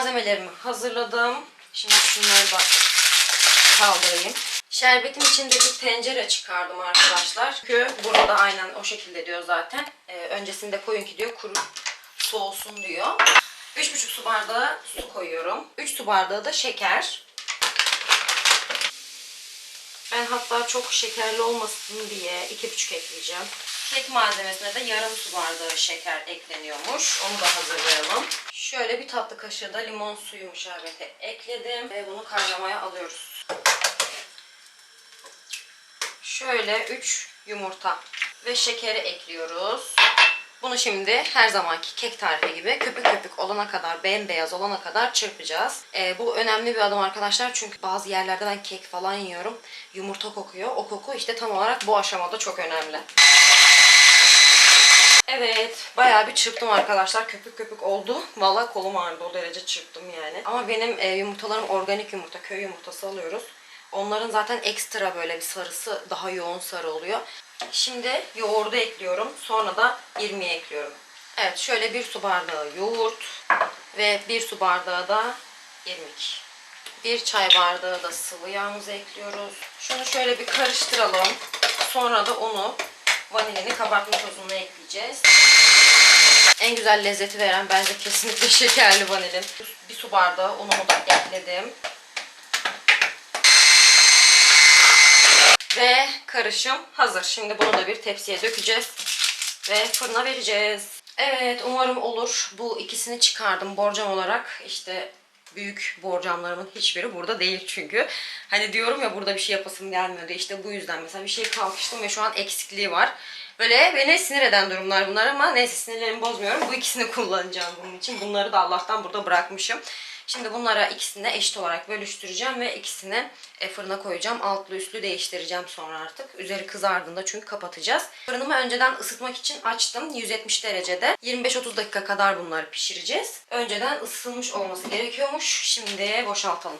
malzemelerimi hazırladım. Şimdi şunları da kaldırayım. Şerbetim için de bir tencere çıkardım arkadaşlar. Çünkü burada aynen o şekilde diyor zaten. Ee, öncesinde koyun ki diyor kuru soğusun diyor. 3,5 su bardağı su koyuyorum. 3 su bardağı da şeker. Ben hatta çok şekerli olmasın diye 2,5 ekleyeceğim. Kek malzemesine de yarım su bardağı şeker ekleniyormuş. Onu da hazırlayalım. Şöyle bir tatlı kaşığı da limon suyu şerbeti ekledim. Ve bunu kaynamaya alıyoruz. Şöyle 3 yumurta ve şekeri ekliyoruz. Bunu şimdi her zamanki kek tarifi gibi köpük köpük olana kadar, bembeyaz olana kadar çırpacağız. Ee, bu önemli bir adım arkadaşlar çünkü bazı yerlerde ben kek falan yiyorum. Yumurta kokuyor. O koku işte tam olarak bu aşamada çok önemli. Evet, bayağı bir çırptım arkadaşlar. Köpük köpük oldu. Vallahi kolum ağrıdı o derece çırptım yani. Ama benim e, yumurtalarım organik yumurta, köy yumurtası alıyoruz. Onların zaten ekstra böyle bir sarısı daha yoğun sarı oluyor. Şimdi yoğurdu ekliyorum. Sonra da irmiği ekliyorum. Evet şöyle bir su bardağı yoğurt ve bir su bardağı da irmik. Bir çay bardağı da sıvı yağımızı ekliyoruz. Şunu şöyle bir karıştıralım. Sonra da unu, vanilini, kabartma tozunu ekleyeceğiz. En güzel lezzeti veren bence kesinlikle şekerli vanilin. Bir su bardağı unumu da ekledim. Ve karışım hazır. Şimdi bunu da bir tepsiye dökeceğiz. Ve fırına vereceğiz. Evet umarım olur. Bu ikisini çıkardım borcam olarak. İşte büyük borcamlarımın hiçbiri burada değil çünkü. Hani diyorum ya burada bir şey yapasım gelmiyordu. İşte bu yüzden mesela bir şey kalkıştım ve şu an eksikliği var. Böyle beni sinir eden durumlar bunlar ama neyse sinirlerimi bozmuyorum. Bu ikisini kullanacağım bunun için. Bunları da Allah'tan burada bırakmışım. Şimdi bunlara ikisini eşit olarak bölüştüreceğim ve ikisini e, fırına koyacağım. Altlı üstlü değiştireceğim sonra artık. Üzeri kızardığında çünkü kapatacağız. Fırınımı önceden ısıtmak için açtım. 170 derecede. 25-30 dakika kadar bunları pişireceğiz. Önceden ısıtılmış olması gerekiyormuş. Şimdi boşaltalım.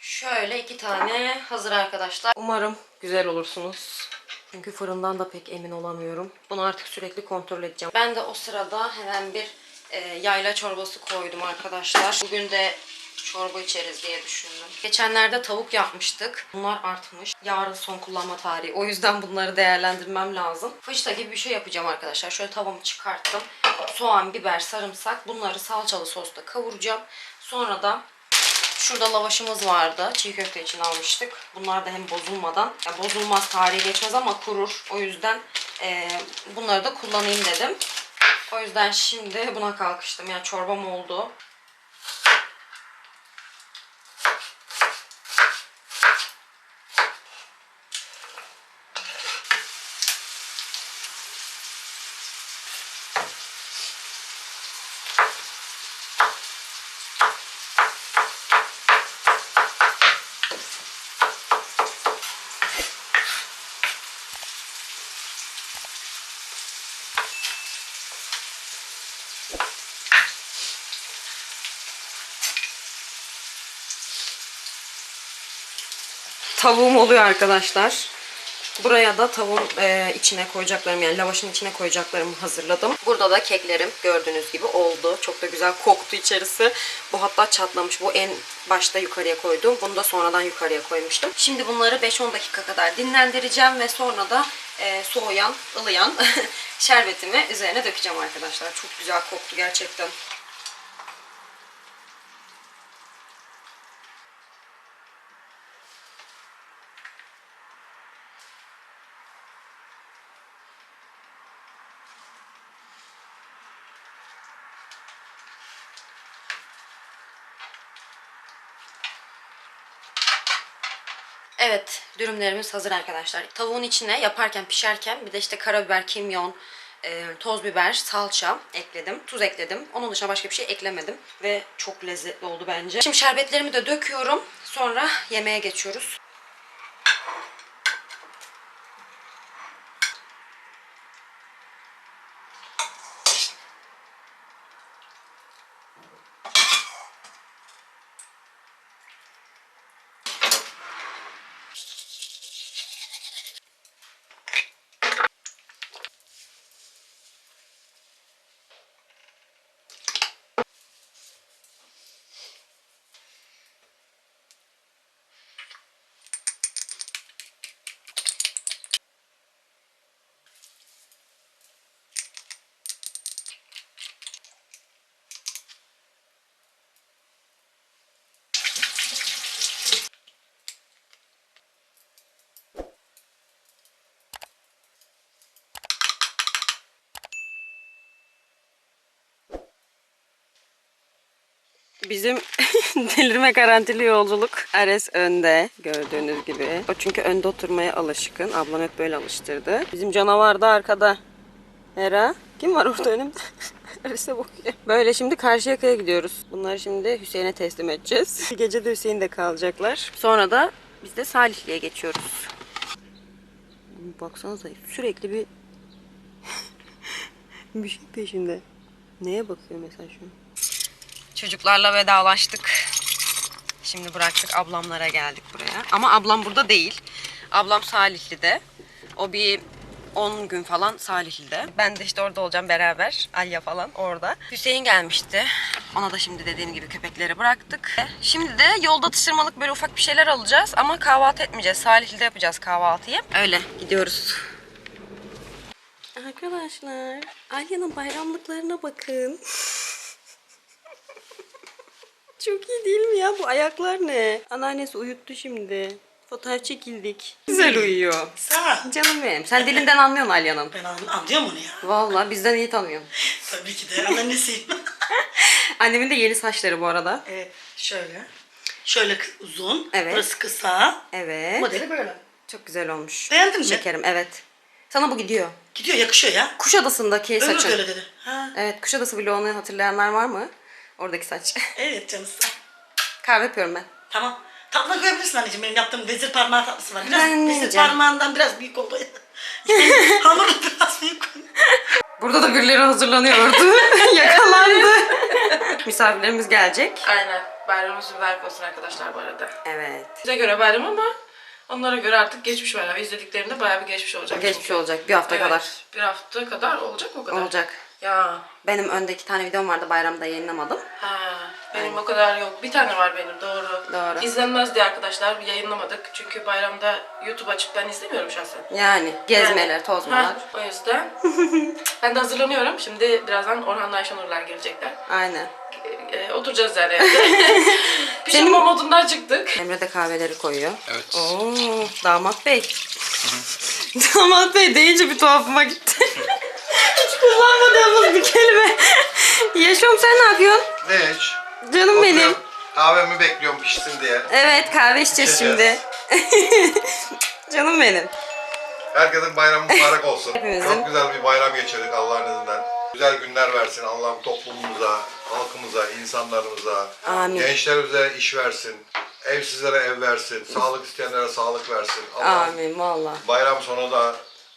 Şöyle iki tane hazır arkadaşlar. Umarım güzel olursunuz. Çünkü fırından da pek emin olamıyorum. Bunu artık sürekli kontrol edeceğim. Ben de o sırada hemen bir e, yayla çorbası koydum arkadaşlar. Bugün de çorba içeriz diye düşündüm. Geçenlerde tavuk yapmıştık. Bunlar artmış. Yarın son kullanma tarihi. O yüzden bunları değerlendirmem lazım. Fışta gibi bir şey yapacağım arkadaşlar. Şöyle tavamı çıkarttım. Soğan, biber, sarımsak. Bunları salçalı sosta kavuracağım. Sonra da Şurada lavaşımız vardı. Çiğ köfte için almıştık. Bunlar da hem bozulmadan, ya bozulmaz tarihi geçmez ama kurur. O yüzden e, bunları da kullanayım dedim. O yüzden şimdi buna kalkıştım. Yani çorbam oldu. Tavuğum oluyor arkadaşlar. Buraya da tavuğun e, içine koyacaklarım yani lavaşın içine koyacaklarımı hazırladım. Burada da keklerim gördüğünüz gibi oldu. Çok da güzel koktu içerisi. Bu hatta çatlamış. Bu en başta yukarıya koydum. Bunu da sonradan yukarıya koymuştum. Şimdi bunları 5-10 dakika kadar dinlendireceğim ve sonra da e, soğuyan, ılıyan şerbetimi üzerine dökeceğim arkadaşlar. Çok güzel koktu gerçekten. Evet, dürümlerimiz hazır arkadaşlar. Tavuğun içine yaparken, pişerken bir de işte karabiber, kimyon, e, toz biber, salça ekledim. Tuz ekledim. Onun dışında başka bir şey eklemedim. Ve çok lezzetli oldu bence. Şimdi şerbetlerimi de döküyorum. Sonra yemeğe geçiyoruz. Bizim delirme garantili yolculuk. Ares önde gördüğünüz gibi. O çünkü önde oturmaya alışkın. Ablam hep böyle alıştırdı. Bizim canavar da arkada. Hera. Kim var orada önümde? Ares'e bakıyor. Böyle şimdi Karşıyaka'ya gidiyoruz. Bunları şimdi Hüseyin'e teslim edeceğiz. Bir gece de Hüseyin'de kalacaklar. Sonra da biz de Salihli'ye geçiyoruz. Baksanıza sürekli bir bir şey peşinde. Neye bakıyor mesela şu an? Çocuklarla vedalaştık. Şimdi bıraktık ablamlara geldik buraya. Ama ablam burada değil. Ablam Salihli'de. O bir 10 gün falan Salihli'de. Ben de işte orada olacağım beraber. Alya falan orada. Hüseyin gelmişti. Ona da şimdi dediğim gibi köpekleri bıraktık. Şimdi de yolda atıştırmalık böyle ufak bir şeyler alacağız. Ama kahvaltı etmeyeceğiz. Salihli'de yapacağız kahvaltıyı. Öyle gidiyoruz. Arkadaşlar, Alya'nın bayramlıklarına bakın. Çok iyi değil mi ya? Bu ayaklar ne? Anneannesi uyuttu şimdi. Fotoğraf çekildik. Güzel uyuyor. Sağ. Canım benim. Sen dilinden anlıyorsun Alya'nın. Ben an- anlıyorum onu ya. Vallahi bizden iyi tanıyorsun. Tabii ki de anneannesiyim. Annemin de yeni saçları bu arada. evet şöyle. Şöyle kı- uzun. Evet. Burası kısa. Evet. Modeli böyle. Çok güzel olmuş. Beğendin mi? Şekerim evet. Sana bu gidiyor. Gidiyor yakışıyor ya. Kuşadası'ndaki Ömür saçın. de öyle dedi. Ha. Evet Kuşadası vlogunu hatırlayanlar var mı? Oradaki saç. Evet canım. Kahve yapıyorum ben. Tamam. Tatlı koyabilirsin anneciğim. Benim yaptığım vezir parmağı tatlısı var. Biraz Ben vezir yiyeceğim. parmağından biraz büyük oldu. Hamur da biraz büyük oldu. Burada da birileri hazırlanıyordu. Yakalandı. Misafirlerimiz gelecek. Aynen. Bayramımız mübarek olsun arkadaşlar bu arada. Evet. Bize göre bayram ama onlara göre artık geçmiş bayram. İzlediklerinde bayağı bir geçmiş olacak. Geçmiş olacak bir hafta Evet, kadar. Bir hafta kadar olacak mı o kadar? Olacak. Ya. Benim önde iki tane videom vardı bayramda yayınlamadım. Ha, benim o kadar yok. Bir tane var benim doğru. Doğru. İzlenmez diye arkadaşlar yayınlamadık. Çünkü bayramda YouTube açıp ben izlemiyorum şahsen. Yani gezmeler, Yani- tozmalar. Ha, o yüzden. ben de hazırlanıyorum. Şimdi birazdan Orhan'la Ayşenurlar gelecekler. Aynen. Ee, e, oturacağız yani. Pijama modundan çıktık. Emre de kahveleri koyuyor. Evet. Oo, damat bey. damat bey deyince bir tuhafıma gitti. Kullanmadığımız bir kelime. Yaşam sen ne yapıyorsun? Ne hiç? Canım benim. Oturuyorum. Kahvemi bekliyorum pişsin diye. Evet kahve içeceğiz şimdi. İçeceğiz. Canım benim. Herkesin bayramı mübarek olsun. Hepimizin. Çok güzel bir bayram geçirdik Allah'ın izniyle. Güzel günler versin Allah'ım toplumumuza, halkımıza, insanlarımıza, Amin. gençlerimize iş versin. Evsizlere ev versin, sağlık isteyenlere sağlık versin. Allah'ım Amin valla. bayram sonu da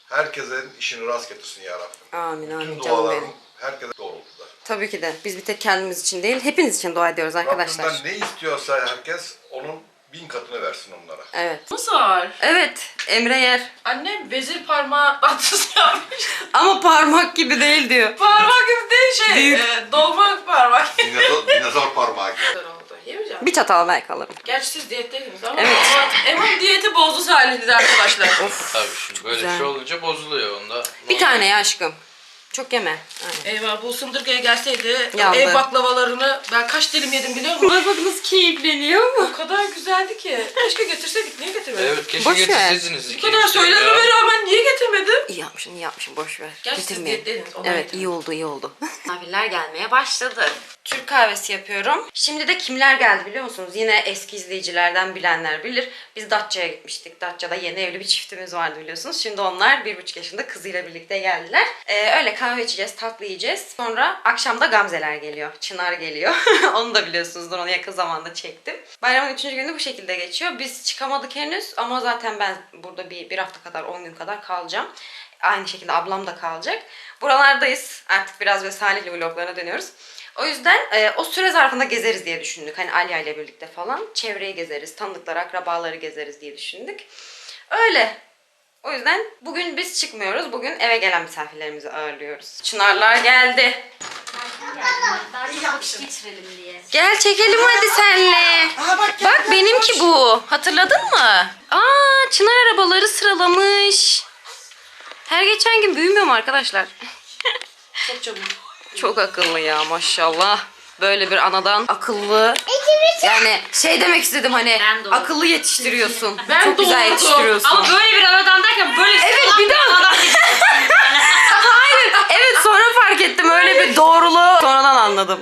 herkesin işini rast getirsin ya Rabbim. Amin amin Tüm canım dualarım benim. herkese doğrultuda. Tabii ki de. Biz bir tek kendimiz için değil, hepiniz için dua ediyoruz arkadaşlar. Rabbimden ne istiyorsa herkes onun bin katını versin onlara. Evet. Nasıl var? Evet, Emre yer. Annem vezir parmağı tatlısı yapmış. Ama parmak gibi değil diyor. parmak gibi değil şey. Büyük. E, dolma parmak. Dinozor, dinozor parmağı gibi. Güzel. Yemeyeceğim. Bir çatal belki alırım. Gerçi siz diyetteydiniz ama Evet. Emam, Emam diyeti bozdu Salihli'de arkadaşlar. Tabii şimdi böyle Güzel. bir şey olunca bozuluyor onda. Bir tane ya aşkım. Çok yeme. Aynen. Eyvah bu Sındırga'ya gelseydi Yandı. ev baklavalarını ben kaç dilim yedim biliyor musun? Ay bak nasıl keyifleniyor mu? o kadar güzeldi ki. Keşke getirseydik. Niye getirmedik? Evet keşke Boş ver. getirseydiniz. Bu kadar söylememe rağmen niye getirmedim? İyi yapmışsın, iyi yapmışsın. Boş ver. Gerçi siz Getirmeyelim. Evet, iyi oldu, iyi oldu. Misafirler gelmeye başladı. Türk kahvesi yapıyorum. Şimdi de kimler geldi biliyor musunuz? Yine eski izleyicilerden bilenler bilir. Biz Datça'ya gitmiştik. Datça'da yeni evli bir çiftimiz vardı biliyorsunuz. Şimdi onlar bir buçuk yaşında kızıyla birlikte geldiler. Ee, öyle kahve içeceğiz, tatlı yiyeceğiz. Sonra akşamda Gamzeler geliyor. Çınar geliyor. onu da biliyorsunuzdur. Onu yakın zamanda çektim. Bayramın üçüncü günü bu şekilde geçiyor. Biz çıkamadık henüz ama zaten ben burada bir, bir hafta kadar, 10 gün kadar kalacağım. Aynı şekilde ablam da kalacak. Buralardayız. Artık biraz ve vloglarına dönüyoruz. O yüzden e, o süre zarfında gezeriz diye düşündük. Hani Alya ile birlikte falan. Çevreyi gezeriz, tanıdıkları, akrabaları gezeriz diye düşündük. Öyle. O yüzden bugün biz çıkmıyoruz. Bugün eve gelen misafirlerimizi ağırlıyoruz. Çınarlar geldi. geçirelim diye. Gel çekelim hadi senle. Aa bak Bak benimki bu. Hatırladın mı? Aa Çınar arabaları sıralamış. Her geçen gün büyümüyor mu arkadaşlar? Çok çabuk. Çok akıllı ya maşallah. Böyle bir anadan akıllı. Yani şey demek istedim hani Ben akıllı yetiştiriyorsun. Ben Çok güzel doğurdum. yetiştiriyorsun. Ama böyle bir anadan derken böyle Evet bir daha. Hayır. Evet sonra fark ettim öyle bir doğruluğu sonradan anladım.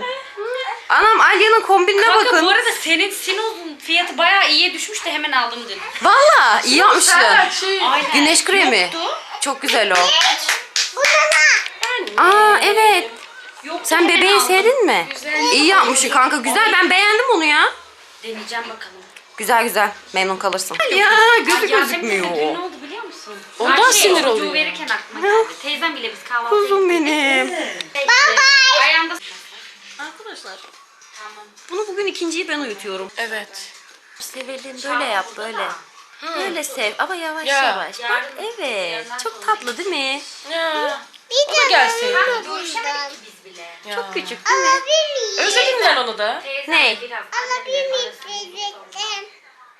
Anam Alya'nın kombinine Kanka bakın. bu arada senin Sinos'un fiyatı bayağı iyiye düşmüş de hemen aldım dün. Valla iyi yapmışsın. Her şey. Aynen. Güneş kremi. Yoktu. Çok güzel o. Aa evet. Yoktu, Sen bebeği sevdin mi? Güzel. İyi yapmışsın kanka. Güzel ben beğendim onu ya. Deneyeceğim bakalım. Güzel güzel. Memnun kalırsın. Ya gözü Yasemin'in de düğünü gözükmüyor. oldu biliyor musun? Ondan Her sinir çocuğu oluyor. verirken aklıma geldi. Teyzem bile biz kahvaltıya Kuzum benim. Bye Ayağımda... Arkadaşlar Tamam. bunu bugün ikinciyi ben uyutuyorum. Evet. Sevelim böyle yap böyle. Böyle sev ama yavaş Ya. yavaş. Bak evet. Çok tatlı değil mi? Ya. O da gelseydi. Görüşemedik ki biz bile. Ya. Çok küçük değil mi? Özledim ben onu da. Teyzem Ne? biraz annemle arasında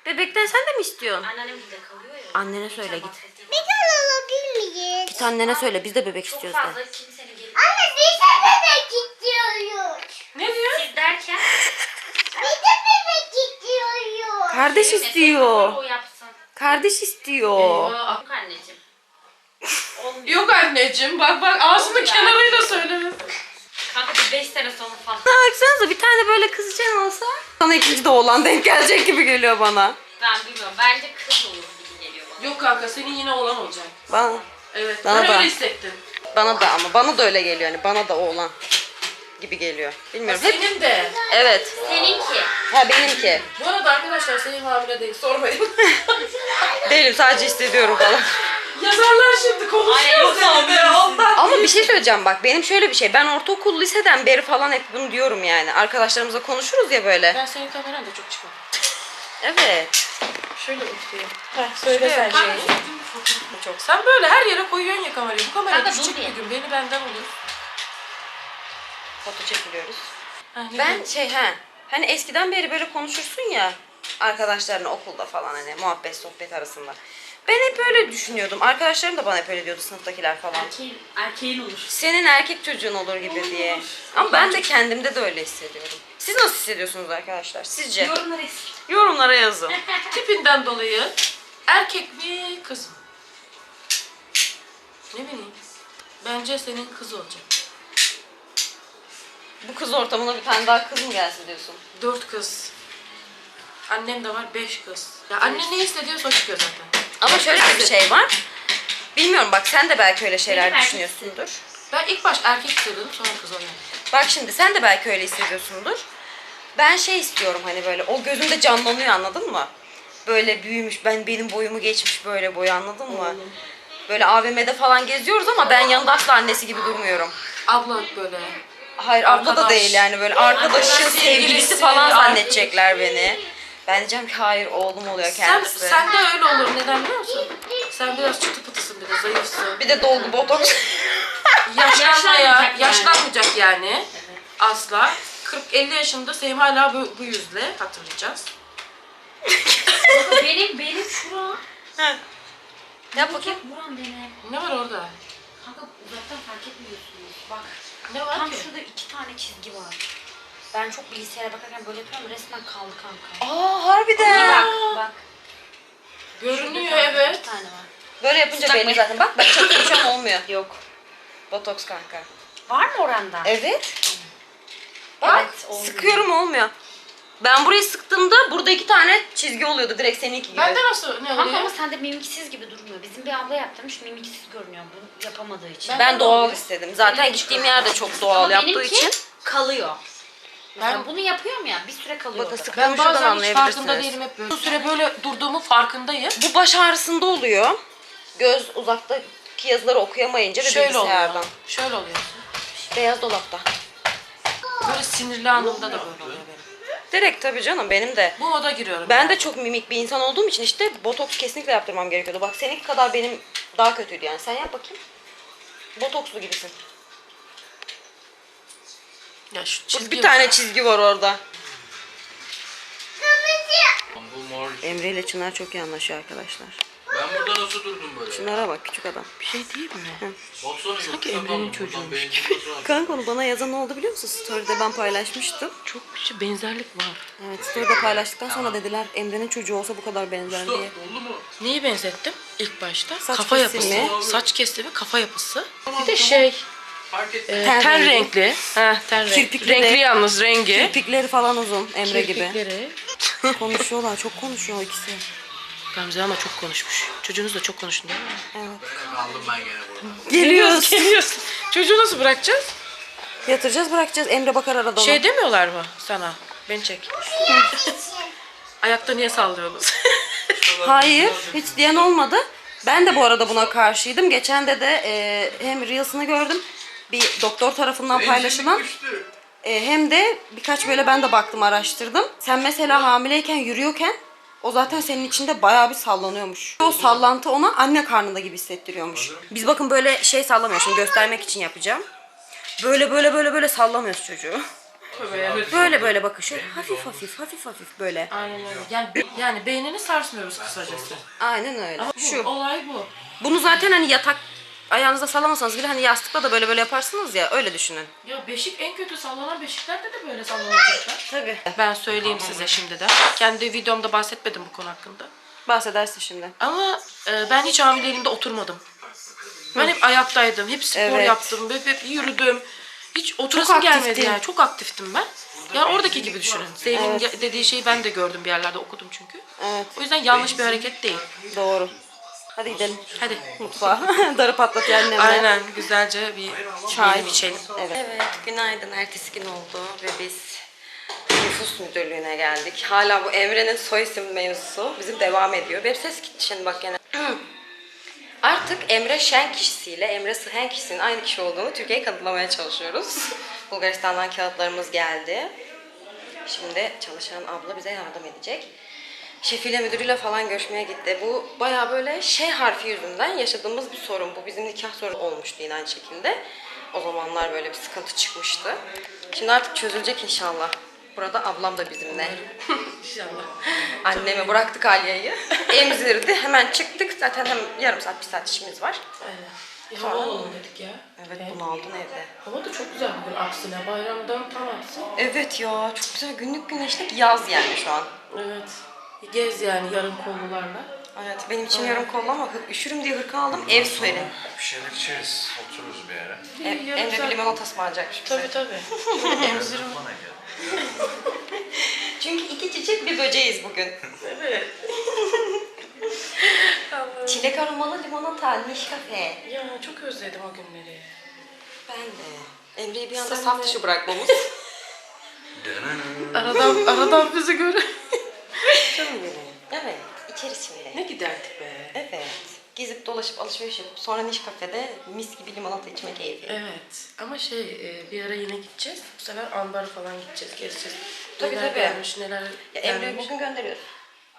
Bebekten sen de mi istiyorsun? Anneannem de kalıyor ya. Annene söyle git. Bir alabilir miyiz? Git annene söyle biz de bebek Çok istiyoruz de. fazla kimsenin gelip Anne biz de bebek istiyoruz. Ne diyor? siz derken Biz de bebek istiyoruz. Kardeş Mesela istiyor. o yapsın. Kardeş istiyor. Olmuyor. Yok anneciğim bak bak ağzının kenarıyla söyle. Kanka bir 5 sene sonra falan. Baksanıza bir tane böyle kızcan olsa. Sana ikinci de oğlan denk gelecek gibi geliyor bana. Ben bilmiyorum. Bence kız olur gibi geliyor bana. Yok kanka senin yine olan olacak. Bana, Evet Bana ben da. öyle hissettim. bana da ama bana da öyle geliyor yani bana da oğlan gibi geliyor. Bilmiyorum. Hep Senin de. evet. Seninki. Ha benimki. Bu arada arkadaşlar senin hamile değil sormayın. Değilim sadece hissediyorum falan. Yazarlar şimdi konuşuyor seninle ondan. Ama bir şey söyleyeceğim bak benim şöyle bir şey. Ben ortaokul liseden beri falan hep bunu diyorum yani. Arkadaşlarımızla konuşuruz ya böyle. Ben senin kameran da çok çıkmadım. Evet. Şöyle tutayım. Heh, söyle sen şeyi. Çok. Sen böyle her yere koyuyorsun ya kamerayı. Bu kamera Kanka, düşecek dur bir gün. Beni benden olur. Foto çekiliyoruz. Ben şey ha hani eskiden beri böyle konuşursun ya arkadaşlarla okulda falan hani muhabbet sohbet arasında. Ben hep öyle düşünüyordum. Arkadaşlarım da bana hep öyle diyordu sınıftakiler falan. Erkeğin, erkeğin olur. Senin erkek çocuğun olur gibi diye. Ama ben de kendimde de öyle hissediyorum. Siz nasıl hissediyorsunuz arkadaşlar? Sizce? Yorumları eksik. Yorumlara yazın. Tipinden dolayı erkek mi kız mı? Ne bileyim. Bence senin kız olacak. Bu kız ortamına bir tane daha kız mı gelsin diyorsun? Dört kız. Annem de var beş kız. Ya anne ne hissediyorsa o çıkıyor zaten. Ama şöyle bir şey var. Bilmiyorum bak sen de belki öyle şeyler Benim düşünüyorsundur. Ben ilk baş erkek istiyordum sonra kız oldum. Bak şimdi sen de belki öyle hissediyorsundur. Ben şey istiyorum hani böyle o gözümde canlanıyor anladın mı? Böyle büyümüş, ben benim boyumu geçmiş böyle boyu anladın mı? Böyle AVM'de falan geziyoruz ama ben yanında asla annesi gibi durmuyorum. Abla böyle. Hayır abla da Arkadaş. değil yani böyle arkadaşın Arkadaş, sevgilisi sevgilisi, falan arkadaş. zannedecekler beni. Ben diyeceğim ki hayır oğlum oluyor Sen, kendisi. sen de öyle olur. Neden biliyor musun? Sen biraz çıtı pıtısın bir de zayıfsın. Bir de dolgu botoks. Yaşlanmaya, Yaşlanmayacak yani. yaşlanmayacak yani. Asla. 40-50 yaşında Sevim hala bu, bu yüzle hatırlayacağız. Benim, benim şura. Yap bakayım. Buram benim. Ne var orada? Kanka uzaktan fark etmiyorsunuz. Bak. Ne var Tam ki? şurada iki tane çizgi var. Ben çok bilgisayara bakarken böyle yapıyorum resmen kaldı kanka. Aa harbiden. Bak bak. Görünüyor Şurada evet. İki tane var. Böyle yapınca Sıcak belli mı? zaten. Bak ben çektim şu an olmuyor. Yok. Botoks kanka. Var mı oranda? Evet. Evet, olmuyor. Sıkıyorum olmuyor. Ben burayı sıktığımda burada iki tane çizgi oluyordu direkt seninki gibi. Bende nasıl ne Kanka oluyor? ama sende mimiksiz gibi durmuyor. Bizim bir abla yaptırmış mimiksiz görünüyor bunu yapamadığı için. ben doğal istedim. Zaten gittiğim yerde çok doğal Ama yaptığı benimki için. kalıyor. Ben- bunu yapıyorum ya bir süre kalıyor Bakın orada. sık- Ben bazen hiç farkında anlayabilirsiniz. değilim hep böyle. Bu süre böyle durduğumu farkındayım. Bu baş ağrısında oluyor. Göz uzaktaki yazıları okuyamayınca ve Şöyle bilgisayardan. oluyor. Şöyle oluyor. Beyaz dolapta. Böyle sinirli anımda da böyle oluyor benim. Direkt tabii canım benim de. Bu oda giriyorum. Ben yani. de çok mimik bir insan olduğum için işte botoks kesinlikle yaptırmam gerekiyordu. Bak seninki kadar benim daha kötüydü yani. Sen yap bakayım. Botokslu gibisin. Ya şu çizgi bir var. tane çizgi var orada. Bu mor. Emre ile Çınar çok iyi anlaşıyor arkadaşlar. Ben burada nasıl durdum böyle? Çınar'a bak küçük adam. Bir şey değil mi? Baksana Sanki yoksa Emre'nin kaldım. çocuğuymuş Buradan fotoğrafı. Kanka onu bana yazan ne oldu biliyor musun? Story'de ben paylaşmıştım. Çok bir şey benzerlik var. Evet story'de paylaştıktan sonra dediler Emre'nin çocuğu olsa bu kadar benzer Usta, diye. oldu mu? Neyi benzettim ilk başta? Saç kafa kesimi. yapısı. Saç kesimi, kafa yapısı. Bir de şey, Ee, Ten ten, rengi. renkli. Ha, ten renkli. Kirpikli Renkli yalnız rengi. Kirpikleri falan uzun Emre gibi. Kirpikleri. Konuşuyorlar, çok konuşuyor ikisi. Gamze ama çok konuşmuş. Çocuğunuz da çok konuştu değil mi? Evet. Kaldım ben gene. Geliyoruz. Geliyorsun. Çocuğu nasıl bırakacağız? Yatıracağız, bırakacağız. Emre bakar arada. Şey demiyorlar mı sana? Beni çek. Ayakta niye sallıyorsunuz? Hayır, hiç diyen olmadı. Ben de bu arada buna karşıydım. Geçen de de e, hem Reels'ını gördüm. Bir doktor tarafından paylaşılan. E, hem de birkaç böyle ben de baktım, araştırdım. Sen mesela hamileyken yürüyorken o zaten senin içinde bayağı bir sallanıyormuş. O sallantı ona anne karnında gibi hissettiriyormuş. Biz bakın böyle şey sallamıyoruz. Şimdi göstermek için yapacağım. Böyle böyle böyle böyle sallamıyoruz çocuğu. Böyle böyle bakın şöyle hafif hafif hafif hafif böyle. Aynen öyle. Yani, yani beynini sarsmıyoruz kısacası. Aynen öyle. Ama Şu. olay bu. Bunu zaten hani yatak ayağınızda sallamasanız bile hani yastıkla da böyle böyle yaparsınız ya öyle düşünün. Ya beşik en kötü sallanan beşiklerde de böyle sallanacaklar. Tabii. Ben söyleyeyim size şimdiden. Kendi videomda bahsetmedim bu konu hakkında. Bahsedersin şimdi. Ama e, ben hiç hamileliğimde oturmadım. Ben hep ayaktaydım. Hep spor Evet. yaptım. Hep, hep yürüdüm. Hiç oturasım gelmedi aktiftin. yani. Çok aktiftim ben. Ya oradaki gibi düşünün. Zeynep'in dediği şeyi ben de gördüm bir yerlerde okudum çünkü. Evet. O yüzden yanlış bir hareket değil. Doğru. Hadi gidelim Hadi. mutfağa. Darı patlat annemle. Aynen güzelce bir çay içelim. Evet. evet. Günaydın. Ertesi gün oldu ve biz nüfus müdürlüğüne geldik. Hala bu Emre'nin soy isim mevzusu bizim devam ediyor. Benim ses gitti şimdi bak gene. Artık Emre Şen kişisiyle Emre Sıhen kişisinin aynı kişi olduğunu Türkiye'ye kanıtlamaya çalışıyoruz. Bulgaristan'dan kağıtlarımız geldi. Şimdi çalışan abla bize yardım edecek. Şefiyle müdürüyle falan görüşmeye gitti. Bu baya böyle şey harfi yüzünden yaşadığımız bir sorun. Bu bizim nikah sorunu olmuştu yine aynı şekilde. O zamanlar böyle bir sıkıntı çıkmıştı. Şimdi artık çözülecek inşallah. Burada ablam da bizimle. İnşallah. Annemi bıraktık Alya'yı. Emzirdi. Hemen çıktık. Zaten hem yarım saat, bir saat işimiz var. Aynen. Bir hava alalım dedik ya. Evet bunu aldın evde. Hava da çok güzel bugün aksine. Bayramdan tam aksi. Evet ya çok güzel günlük güneşlik yaz yani şu an. Evet. Gez yani yarım kollularla. Evet benim için yarım kollu ama hı- üşürüm diye hırka aldım. Ev serin. Bir şeyler içeriz. Otururuz bir yere. E, yarım Emre bir saat- limonata ısmarlayacakmış bize. Tabii tabii. Emzirim. Bana gel. Çünkü iki çiçek bir böceğiz bugün. Evet. Çilek aromalı limonata, Nişkafe. Ya çok özledim o günleri. Ben de. Emre'yi bir anda saf dışı bırakmamız. Aradan, aradan bizi göre. Canım benim. Evet, içeriz şimdi. ne giderdik be. Evet. Gezip dolaşıp alışveriş yapıp sonra Nişkafe'de mis gibi limonata içme keyfi. Evet. Ama şey e, bir ara yine gideceğiz. Bu sefer ambara falan gideceğiz, gezeceğiz. Tabii, neler tabii. gelmiş, neler Ya Emre'yi bugün gönderiyoruz.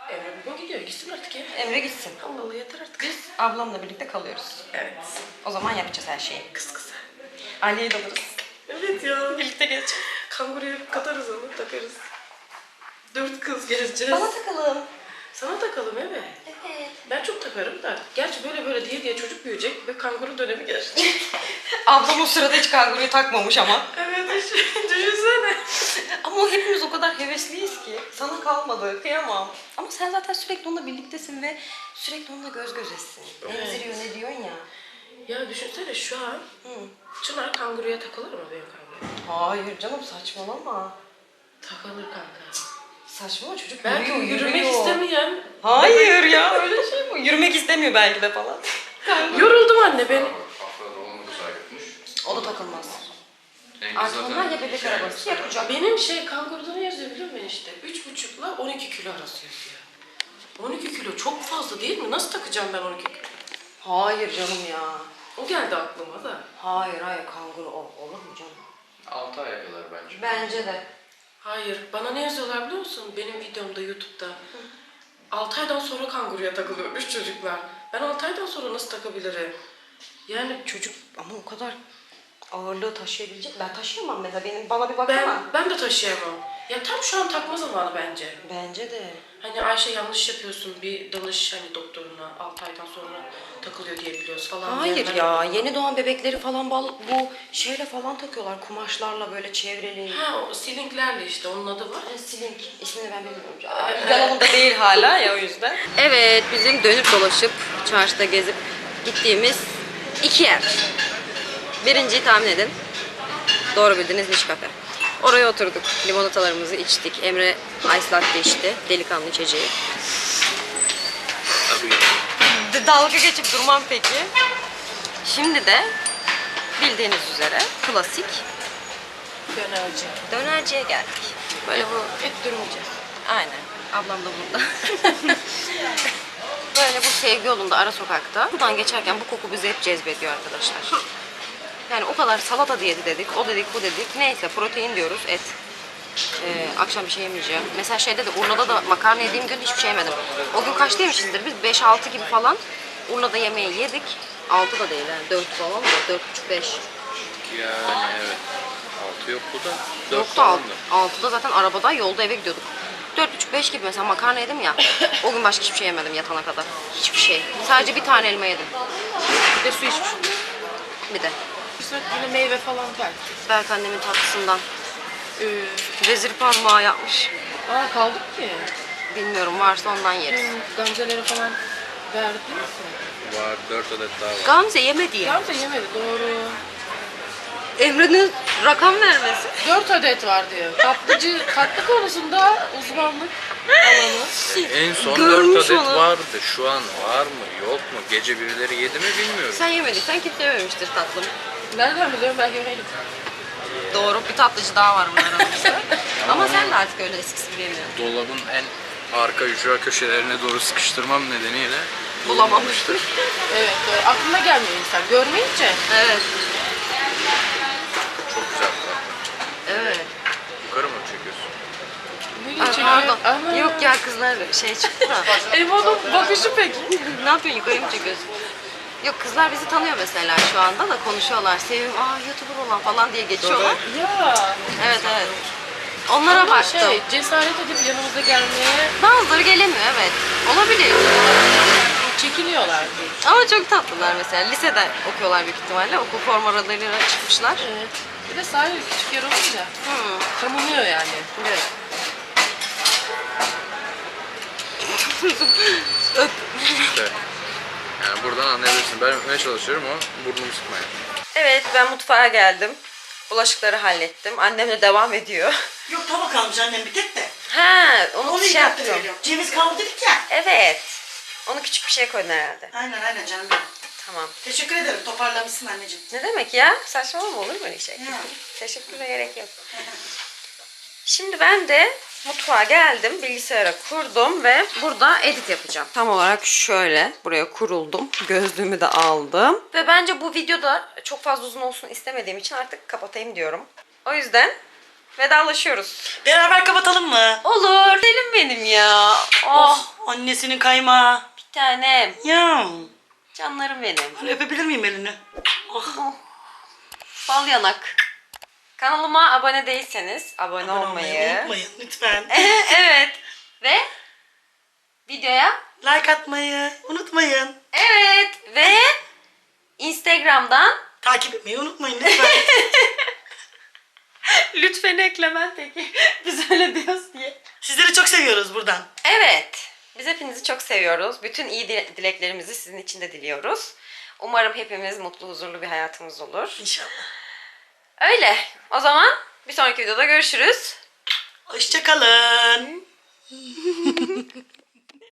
Emre bugün gidiyor. Gitsin artık ya. Emre gitsin. Allah Allah yeter artık. Biz ablamla birlikte kalıyoruz. Evet. O zaman yapacağız her şeyi. Kıs kısa. Aliye'yi de alırız. Evet ya. Birlikte gezeceğiz. Kanguruya katarız onu, takarız. Dört kız gezeceğiz. Bana takalım. Sana takalım evet. Evet. Ben çok takarım da. Gerçi böyle böyle diye diye çocuk büyüyecek ve kanguru dönemi gelecek. Ablam o sırada hiç kanguruyu takmamış ama. evet düşün- düşünsene. Ama hepimiz o kadar hevesliyiz ki. Sana kalmadı. Kıyamam. Ama sen zaten sürekli onunla birliktesin ve sürekli onunla göz gözesin. Emziriyor ne diyorsun ya. Ya düşünsene şu an Çınar kanguruya takılır mı benim kanguruya? Hayır canım saçmalama. Takılır kanka. Saçmalama çocuk Belki yürüyor, yürümek yürüyor. istemeyen... Hayır ya öyle şey mi? Yürümek istemiyor belki de falan. Yoruldum anne ben. Afra onu güzel gitmiş. O da takılmaz. En Artık onlar ya bebek arabası yapacak. Benim şey kanguruda ne yazıyor biliyor musun işte? 3,5'la 12 kilo arası yazıyor. 12 kilo çok fazla değil mi? Nasıl takacağım ben 12 kilo? Hayır canım ya. O geldi aklıma da. Hayır hayır kanguru ol, olur mu canım? 6 aya kadar bence. Bence de. Hayır. Bana ne yazıyorlar biliyor musun? Benim videomda YouTube'da. 6 aydan sonra kanguruya takılıyormuş çocuklar. Ben 6 aydan sonra nasıl takabilirim? Yani Çocuk ama o kadar ağırlığı taşıyabilecek. Ben taşıyamam mesela benim bana bir ben baksana. ben de taşıyamam. Ya tam şu an takma zamanı bence. Bence de. Hani Ayşe yanlış yapıyorsun bir danış hani doktoruna 6 aydan sonra takılıyor diye biliyoruz falan. Hayır diyenler ya yeni doğan bebekleri falan bal, bu şeyle falan takıyorlar kumaşlarla böyle çevreli. Ha o silinklerle işte onun adı var. Silink ismini ben bilmiyorum. Yalanında değil hala ya o yüzden. Evet bizim dönüp dolaşıp çarşıda gezip gittiğimiz iki yer. Birinciyi tahmin edin. Doğru bildiniz Niş Kafe. Oraya oturduk. Limonatalarımızı içtik. Emre ice latte içti. Delikanlı içeceği. D- Dalga geçip durmam peki. Şimdi de bildiğiniz üzere klasik Dönerci. dönerciye geldik. Böyle bu Et dürümcüz. Aynen. Ablam da burada. Böyle bu sevgi yolunda ara sokakta. Buradan geçerken bu koku bizi hep cezbediyor arkadaşlar. Yani o kadar salata diyeti dedik, o dedik, bu dedik. Neyse protein diyoruz, et. Ee, akşam bir şey yemeyeceğim. Mesela şeyde de Urla'da da makarna yediğim gün hiçbir şey yemedim. O gün kaçta yemişizdir? Biz 5-6 gibi falan Urla'da yemeği yedik. 6 da değil yani 4 falan da 4,5-5. Yani evet. Altı yoktu da. Dört Yoktu alt, falandı. 6'da zaten arabada yolda eve gidiyorduk. 4,5-5 gibi mesela makarna yedim ya. O gün başka hiçbir şey yemedim yatana kadar. Hiçbir şey. Sadece bir tane elma yedim. Bir de su içmişim. Bir de. Yine meyve falan belki. Berk annemin tatlısından. Ee, Vezir parmağı yapmış. aa kaldık ki. Bilmiyorum varsa ondan yeriz. Hmm, Gamzelere falan verdiniz mi? Var dört adet daha var. Gamze yemedi ya. Gamze yemedi doğru. Emre'nin rakam vermesi. Dört adet var diyor. Tatlıcı, tatlı konusunda uzmanlık alanı. En son Görmüş dört adet onu. vardı. Şu an var mı yok mu? Gece birileri yedi mi bilmiyorum. Sen yemediysen kimse yememiştir tatlım. Nereden biliyorum belki yemedim. Doğru bir tatlıcı daha var bunun aramızda. Ama sen de artık öyle eskisi gibi yemiyorsun. Dolabın en arka ücra köşelerine doğru sıkıştırmam nedeniyle Bulamamıştır. Evet doğru. Aklına gelmiyor insan. Görmeyince. Evet. çok güzel tatlı. Evet. Yukarı mı çekiyorsun? Aa, pardon. Yok ya kızlar şey çıktı da. Elvan'ın bakışı peki. ne yapıyorsun yukarı mı çekiyorsun? Yok kızlar bizi tanıyor mesela şu anda da konuşuyorlar. Sevim aa YouTuber olan falan diye geçiyorlar. Ya. Evet evet. Onlara Ama baktım. şey cesaret edip yanımıza gelmeye Bazıları gelemiyor evet. Olabilir. çekiniyorlar. Ama çok tatlılar mesela. Lisede okuyorlar büyük ihtimalle. Okul formalarıyla çıkmışlar. Evet. Bir de sahil küçük yer olunca Hmm. tanınıyor yani. Evet. İşte. Yani buradan anlayabilirsin. Ben öpmeye çalışıyorum ama burnumu sıkmaya. Evet ben mutfağa geldim. Bulaşıkları hallettim. Annem de devam ediyor. Yok tabak almış annem bir tek de. Ha, onu, Onu şey yaptım. Ceviz kaldı dedik ya. Evet. Onu küçük bir şey koydun herhalde. Aynen aynen canım. Tamam. Teşekkür ederim toparlamışsın anneciğim. Ne demek ya? Saçmalama olur mu öyle şey? Ya. Teşekküre gerek yok. Şimdi ben de mutfağa geldim, bilgisayara kurdum ve burada edit yapacağım. Tam olarak şöyle buraya kuruldum. Gözlüğümü de aldım. Ve bence bu videoda çok fazla uzun olsun istemediğim için artık kapatayım diyorum. O yüzden vedalaşıyoruz. Beraber kapatalım mı? Olur. Selim benim ya. Oh, Oh annesinin kaymağı. bir tanem. Ya. Canlarım benim. Hani öpebilir miyim elini? Oh. Bal yanak. Kanalıma abone değilseniz abone, olmayı. unutmayın lütfen. evet. Ve videoya like atmayı unutmayın. evet ve Instagram'dan Takip etmeyi unutmayın lütfen. lütfen eklemen peki. Biz öyle diyoruz diye. Sizleri çok seviyoruz buradan. Evet. Biz hepinizi çok seviyoruz. Bütün iyi dile- dileklerimizi sizin için de diliyoruz. Umarım hepimiz mutlu, huzurlu bir hayatımız olur. İnşallah. Öyle. O zaman bir sonraki videoda görüşürüz. Hoşçakalın.